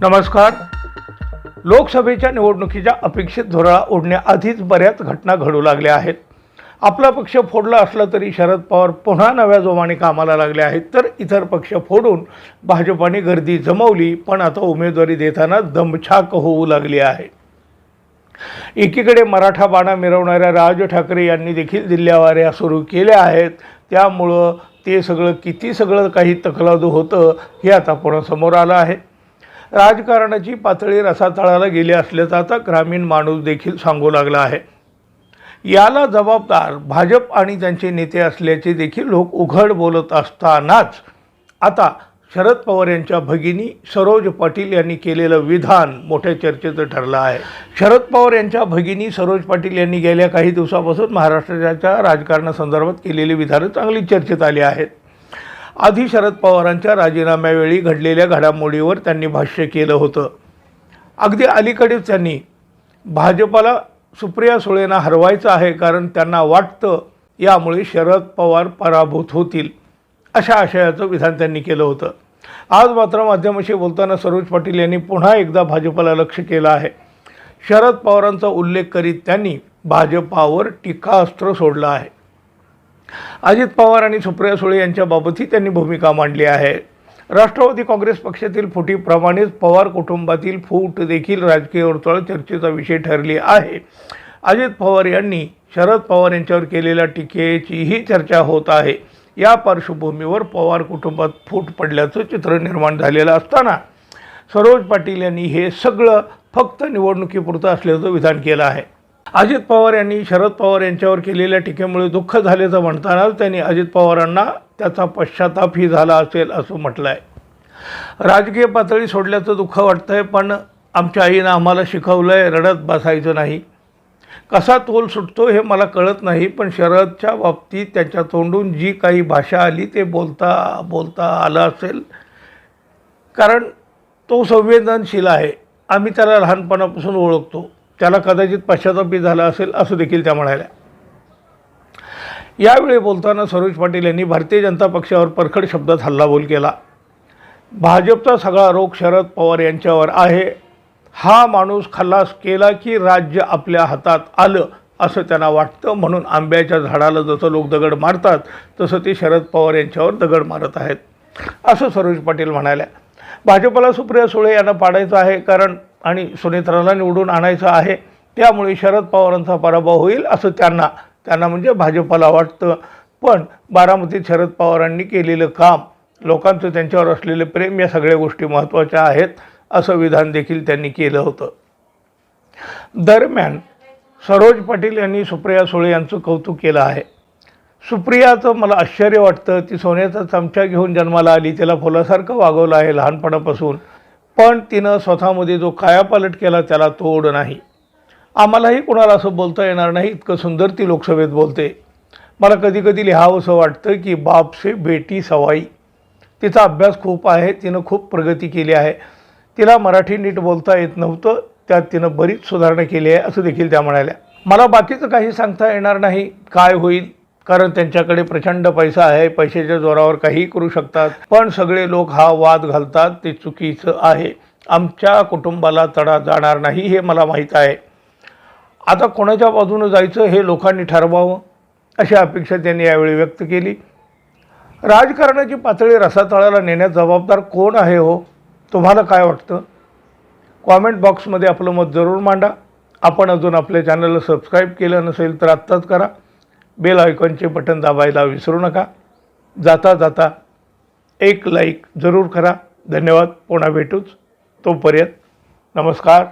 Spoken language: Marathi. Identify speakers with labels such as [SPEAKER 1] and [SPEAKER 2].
[SPEAKER 1] नमस्कार. लोकसभेच्या निवडणुकीच्या अपेक्षित धोरणा ओढण्याआधीच बऱ्याच घटना घडू लागल्या आहेत. आपला पक्ष फोडला असला तरी शरद पवार पुन्हा नव्या जोमाने कामाला लागले आहेत. तर इतर पक्ष फोडून भाजपाने गर्दी जमवली पण आता उमेदवारी देताना दमछाक होऊ लागली आहे. एकीकडे मराठा बाणा मिरवणाऱ्या राज ठाकरे यांनी देखील दिल्ल्यावाऱ्या सुरू केल्या आहेत. त्यामुळं ते सगळं किती सगळं काही तकलादू होतं हे आता पुन्हा समोर आलं आहे. राजकारणाची पातळी रसातळाला गेली असल्याचा आता ग्रामीण माणूस देखील सांगू लागला आहे. याला जबाबदार भाजप आणि त्यांचे नेते असल्याचे देखील लोक उघड बोलत असतानाच आता शरद पवार यांच्या भगिनी सरोज पाटील यांनी केलेलं विधान मोठ्या चर्चेचं ठरलं आहे. शरद पवार यांच्या भगिनी सरोज पाटील यांनी गेल्या काही दिवसापासून महाराष्ट्राच्या राजकारणासंदर्भात केलेली विधानं चांगली चर्चेत आली आहेत. आधी शरद पवारांच्या राजीनाम्यावेळी घडलेल्या घडामोडीवर त्यांनी भाष्य केलं होतं. अगदी अलीकडेच त्यांनी भाजपाला सुप्रिया सुळेंना हरवायचं आहे कारण त्यांना वाटतं यामुळे शरद पवार पराभूत होतील अशा आशयाचं विधान त्यांनी केलं होतं. आज मात्र माध्यमाशी बोलताना सरोज पाटील यांनी पुन्हा एकदा भाजपाला लक्ष केलं आहे. शरद पवारांचा उल्लेख करीत त्यांनी भाजपावर टीकास्त्र सोडलं आहे. अजित पवार आणि सुप्रिया सुळे यांच्याबाबतही त्यांनी भूमिका मांडली आहे. राष्ट्रवादी काँग्रेस पक्षातील फुटीप्रमाणेच पवार कुटुंबातील फूट देखील राजकीय वर्तुळात चर्चेचा विषय ठरली आहे. अजित पवार यांनी शरद पवार यांच्यावर केलेल्या टीकेचीही चर्चा होत आहे. या पार्श्वभूमीवर पवार कुटुंबात फूट पडल्याचं चित्र निर्माण झालेलं असताना सरोज पाटील यांनी हे सगळं फक्त निवडणुकीपुरतं असल्याचं विधान केलं आहे. अजित पवार यांनी शरद पवार यांच्यावर केलेल्या टीकेमुळे दुःख झाल्याचं म्हणतानाच त्यांनी अजित पवारांना त्याचा पश्चातापही झाला असेल असं म्हटलं आहे राजकीय पातळी सोडल्याचं दुःख वाटतं आहे पण आमच्या आईनं आम्हाला शिकवलं आहे रडत बसायचं नाही. कसा तोल सुटतो हे मला कळत नाही पण शरदच्या बाबतीत त्याच्या तोंडून जी काही भाषा आली ते बोलता बोलता आलं असेल. कारण तो संवेदनशील आहे. आम्ही त्याला लहानपणापासून ओळखतो. त्याला कदाचित पश्चातापी झाला असेल असं देखील त्या म्हणाल्या. यावेळी बोलताना सरोज पाटील यांनी भारतीय जनता पक्षावर परखड शब्दात हल्लाबोल केला. भाजपचा सगळा रोग शरद पवार यांच्यावर आहे. हा माणूस खल्लास केला की राज्य आपल्या हातात आलं असं त्यांना वाटतं. म्हणून आंब्याच्या झाडाला जसं लोक दगड मारतात तसं ते शरद पवार यांच्यावर दगड मारत आहेत. असं सरोज पाटील म्हणाल्या. भाजपला सुप्रिया सुळे यांना पाडायचं आहे कारण आणि सुनेत्राला निवडून आणायचं आहे त्यामुळे शरद पवारांचा पराभव होईल असं त्यांना त्यांना म्हणजे भाजपला वाटतं. पण बारामतीत शरद पवारांनी केलेलं काम लोकांचं त्यांच्यावर असलेलं प्रेम या सगळ्या गोष्टी महत्त्वाच्या आहेत असं विधान देखील त्यांनी केलं होतं. दरम्यान सरोज पाटील यांनी सुप्रिया सुळे यांचं कौतुक केलं आहे. सुप्रियाचं मला आश्चर्य वाटतं ती सोन्याचा चमचा घेऊन जन्माला आली तिला फुलासारखं वागवलं आहे लहानपणापासून. पण तिनं स्वतःमध्ये जो कायापालट केला त्याला तोड नाही. आम्हालाही कुणाला असं बोलता येणार नाही इतकं सुंदर ती लोकसभेत बोलते. मला कधी कधी लिहावंसं वाटतं की बाप से बेटी सवाई. तिचा अभ्यास खूप आहे तिनं खूप प्रगती केली आहे. तिला मराठी नीट बोलता येत नव्हतं त्यात तिनं बरीच सुधारणा केली आहे असं देखील त्या म्हणाल्या. मला बाकीचं काही सांगता येणार नाही काय होईल? कारण त्यांच्याकडे प्रचंड पैसा आहे पैशाच्या जोरावर काहीही करू शकतात. पण सगळे लोक हा वाद घालतात ते चुकीचं आहे. आमच्या कुटुंबाला तडा जाणार नाही हे मला माहीत आहे. आता कोणाच्या बाजूनं जायचं हे लोकांनी ठरवावं अशी अपेक्षा त्यांनी यावेळी व्यक्त केली. राजकारणाची पातळी रसातळाला नेण्यात जबाबदार कोण आहे हो? तुम्हाला काय वाटतं? कॉमेंट बॉक्समध्ये आपलं मत जरूर मांडा. आपण अजून आपल्या चॅनलला सबस्क्राईब केलं नसेल तर आत्ताच करा. बेल आयकॉनचे बटन दाबायला विसरू नका. जाता जाता एक लाईक जरूर करा. धन्यवाद. पुन्हा भेटूच. तोपर्यंत नमस्कार.